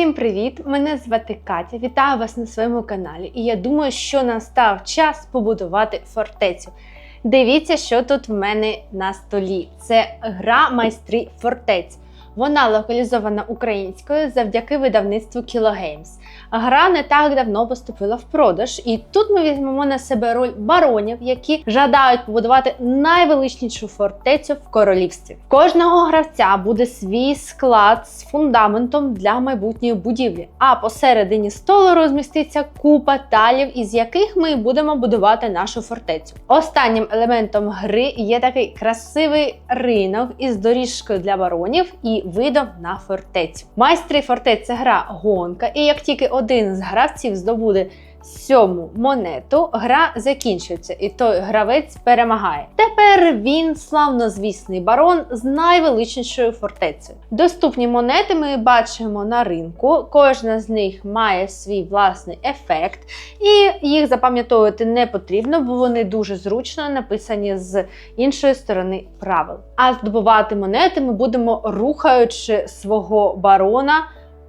Всім привіт! Мене звати Катя. Вітаю вас на своєму каналі. І я думаю, що настав час побудувати фортецю. Дивіться, що тут в мене на столі. Це гра майстри фортець. Вона локалізована українською завдяки видавництву Kilogames. Гра не так давно поступила в продаж, і тут ми візьмемо на себе роль баронів, які жадають побудувати найвеличнішу фортецю в королівстві. Кожного гравця буде свій склад з фундаментом для майбутньої будівлі. А посередині столу розміститься купа талів, із яких ми будемо будувати нашу фортецю. Останнім елементом гри є такий красивий ринок із доріжкою для баронів і видом на фортецю. Майстри фортець це гра гонка, і як тільки один з гравців здобуде сьому монету, гра закінчується, і той гравець перемагає. Тепер він славнозвісний барон з найвеличнішою фортецею. Доступні монети ми бачимо на ринку. Кожна з них має свій власний ефект, і їх запам'ятовувати не потрібно, бо вони дуже зручно написані з іншої сторони правил. А здобувати монети ми будемо рухаючи свого барона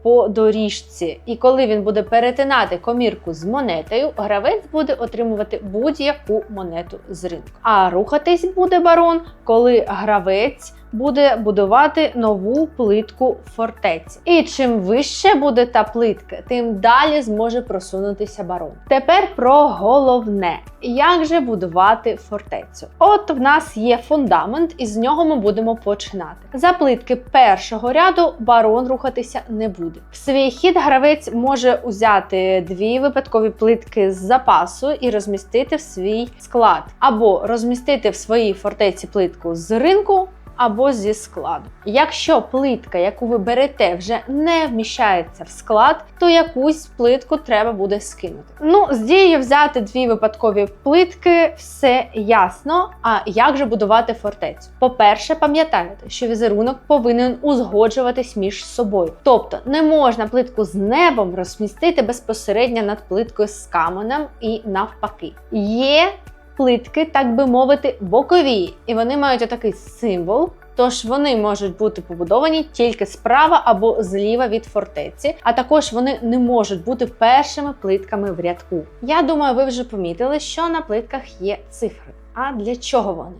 по доріжці. І коли він буде перетинати комірку з монетою, гравець буде отримувати будь-яку монету з ринку. А рухатись буде барон, коли гравець буде будувати нову плитку фортеці. І чим вище буде та плитка, тим далі зможе просунутися барон. Тепер про головне: як же будувати фортецю? От в нас є фундамент, і з нього ми будемо починати. За плитки першого ряду барон рухатися не буде. В свій хід гравець може узяти дві випадкові плитки з запасу і розмістити в свій склад, або розмістити в своїй фортеці плитку з ринку або зі складу. Якщо плитка, яку ви берете, вже не вміщається в склад, то якусь плитку треба буде скинути. Ну, з дією взяти дві випадкові плитки, все ясно. А як же будувати фортецю? По-перше, пам'ятайте, що візерунок повинен узгоджуватись між собою. Тобто не можна плитку з небом розмістити безпосередньо над плиткою з каменем і навпаки. Є плитки, так би мовити, бокові, і вони мають отакий символ. Тож вони можуть бути побудовані тільки справа або зліва від фортеці, а також вони не можуть бути першими плитками в рядку. Я думаю, ви вже помітили, що на плитках є цифри. А для чого вони?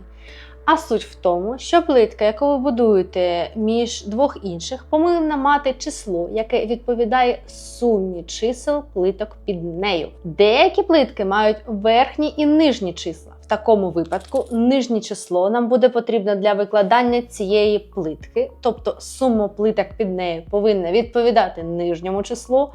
А суть в тому, що плитка, яку ви будуєте між двох інших, повинна мати число, яке відповідає сумі чисел плиток під нею. Деякі плитки мають верхні і нижні числа. В такому випадку нижнє число нам буде потрібно для викладання цієї плитки, тобто сума плиток під нею повинна відповідати нижньому числу.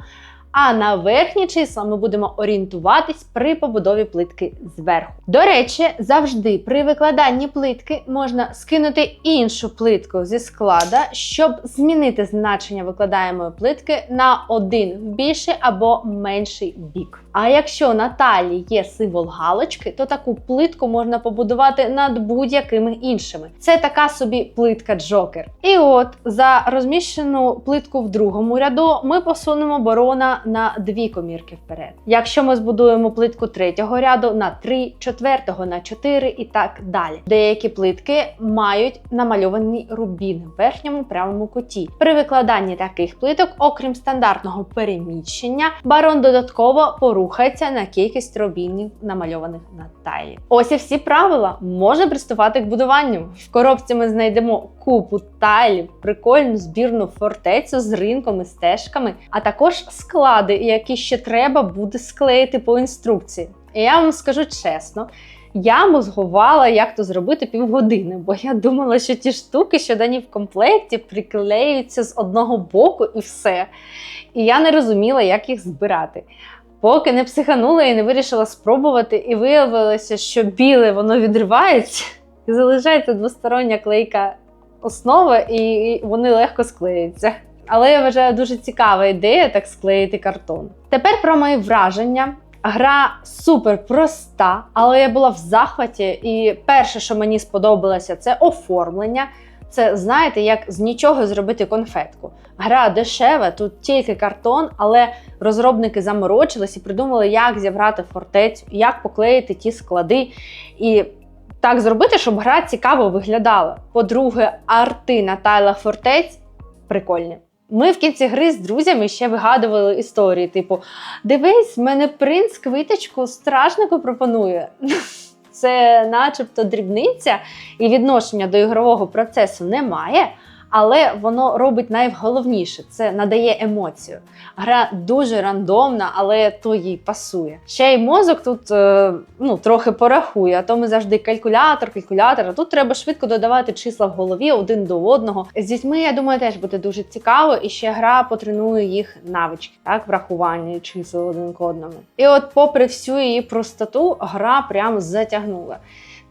А на верхні числа ми будемо орієнтуватись при побудові плитки зверху. До речі, завжди при викладанні плитки можна скинути іншу плитку зі склада, щоб змінити значення викладаємої плитки на один в більший або менший бік. А якщо на талії є символ галочки, то таку плитку можна побудувати над будь-якими іншими. Це така собі плитка Джокер. І от за розміщену плитку в другому ряду ми посунемо на дві комірки вперед. Якщо ми збудуємо плитку третього ряду на три, четвертого на чотири і так далі. Деякі плитки мають намальовані рубіни в верхньому правому куті. При викладанні таких плиток, окрім стандартного переміщення, барон додатково порухається на кількість рубінів, намальованих на тайлі. Ось і всі правила. Можна приступати к будуванню. В коробці ми знайдемо купу тайлів, прикольну збірну фортецю з ринком і стежками, а також склади, які ще треба буде склеїти по інструкції. І я вам скажу чесно. Я мозгувала, як то зробити півгодини, бо я думала, що ті штуки, що дані в комплекті, приклеюються з одного боку і все. І я не розуміла, як їх збирати. Поки не психанула і не вирішила спробувати, і виявилося, що біле воно відривається і залишається двостороння клейка основа, і вони легко склеюються. Але я вважаю дуже цікава ідея так склеїти картон. Тепер про мої враження. Гра супер проста, але я була в захваті, і перше, що мені сподобалося, це оформлення. Це знаєте, як з нічого зробити конфетку. Гра дешева, тут тільки картон, але розробники заморочились і придумали, як зібрати фортецю, як поклеїти ті склади. І так зробити, щоб гра цікаво виглядала. По-друге, арти на тайлах фортець прикольні. Ми в кінці гри з друзями ще вигадували історії, типу: дивись, мене принц квиточку страшнику пропонує. Це начебто дрібниця, і відношення до ігрового процесу немає, але воно робить найголовніше це надає емоцію. Гра дуже рандомна, але то їй пасує. Ще й мозок тут е, ну, трохи порахує, а то ми завжди калькулятор, калькулятор. А тут треба швидко додавати числа в голові один до одного. З дітьми, я думаю, теж буде дуже цікаво, і ще гра потренує їх навички, так, врахування чисел один к одному. І от, попри всю її простоту, гра прям затягнула.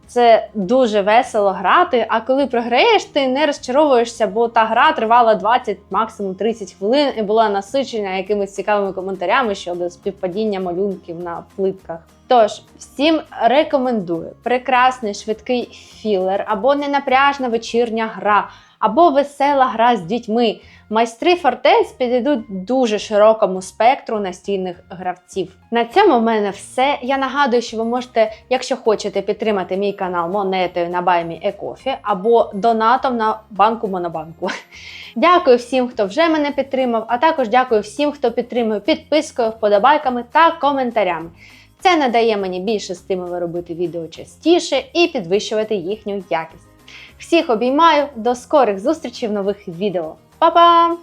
Це дуже весело грати. А коли програєш, ти не розчаровуєшся, бо та гра тривала 20, максимум 30 хвилин і була насичена якимись цікавими коментарями щодо співпадіння малюнків на плитках. Тож всім рекомендую прекрасний швидкий філер або ненапряжна вечірня гра, або весела гра з дітьми. Майстри фортець підійдуть дуже широкому спектру настільних гравців. На цьому в мене все. Я нагадую, що ви можете, якщо хочете, підтримати мій канал монетою на баймі Екофі або донатом на банку Монобанку. Дякую всім, хто вже мене підтримав, а також дякую всім, хто підтримує підпискою, вподобайками та коментарями. Це надає мені більше стимулу робити відео частіше і підвищувати їхню якість. Всіх обіймаю, до скорих зустрічей в нових відео. Па-па!